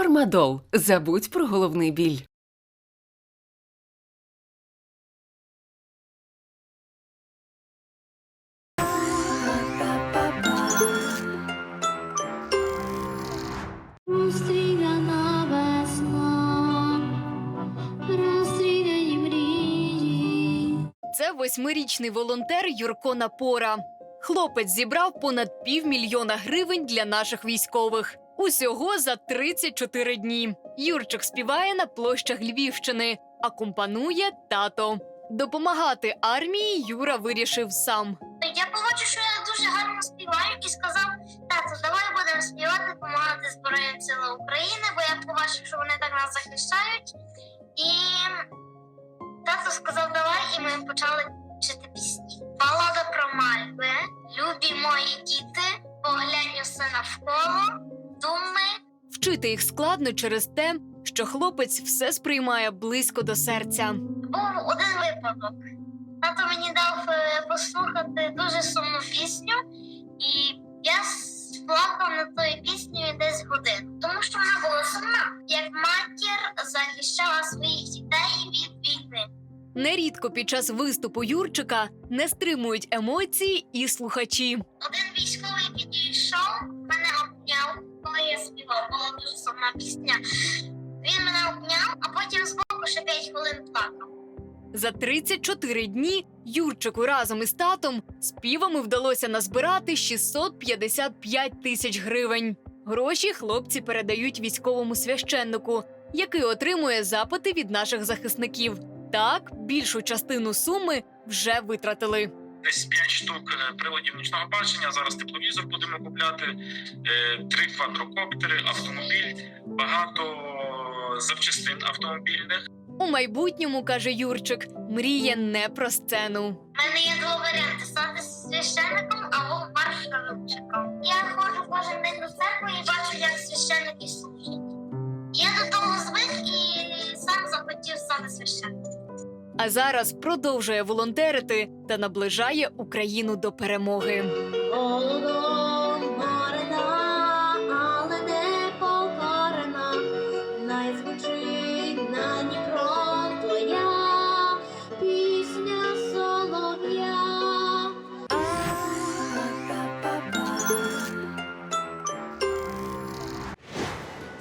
Фармадол. Забудь про головний біль. Це восьмирічний волонтер Юрко Напора. Хлопець зібрав понад півмільйона гривень для наших військових. Усього за 34 дні. Юрчик співає на площах Львівщини, акомпанує тато. Допомагати армії Юра вирішив сам. Я побачив, що я дуже гарно співаю, і сказав: тато, давай будемо співати, допомагати Збройним силам України, бо я побачив, що вони так нас захищають. І тато сказав, давай, і ми почали вчити пісні. Балада про мальви, любі мої діти, поглянь усе навколо. Вчити їх складно через те, що хлопець все сприймає близько до серця. Був один випадок. Тато мені дав е, послухати дуже сумну пісню, і я плакав над тою піснею десь годину, тому що вона була сумна, як матір захищала своїх дітей від війни. Нерідко під час виступу Юрчика не стримують емоції і слухачі. Один сумна пісня. Він мене обняв, а потім збоку ще 5 хвилин плакав. За 34 дні Юрчику разом із татом співами вдалося назбирати 655 тисяч гривень. Гроші хлопці передають військовому священнику, який отримує запити від наших захисників. Так, більшу частину суми вже витратили. Десь 5 штук е, приладів нічного бачення. Зараз тепловізор будемо купляти, е, три квадрокоптери, автомобіль, багато запчастин автомобільних. У майбутньому каже Юрчик, мріє не про сцену. У мене є два варіанти: стати священником або маршрутчиком. Я ходжу кожен день до церкви і бачу, як священники служать. Я до того звик і сам захотів стати священником. А зараз продовжує волонтерити та наближає Україну до перемоги. Голодом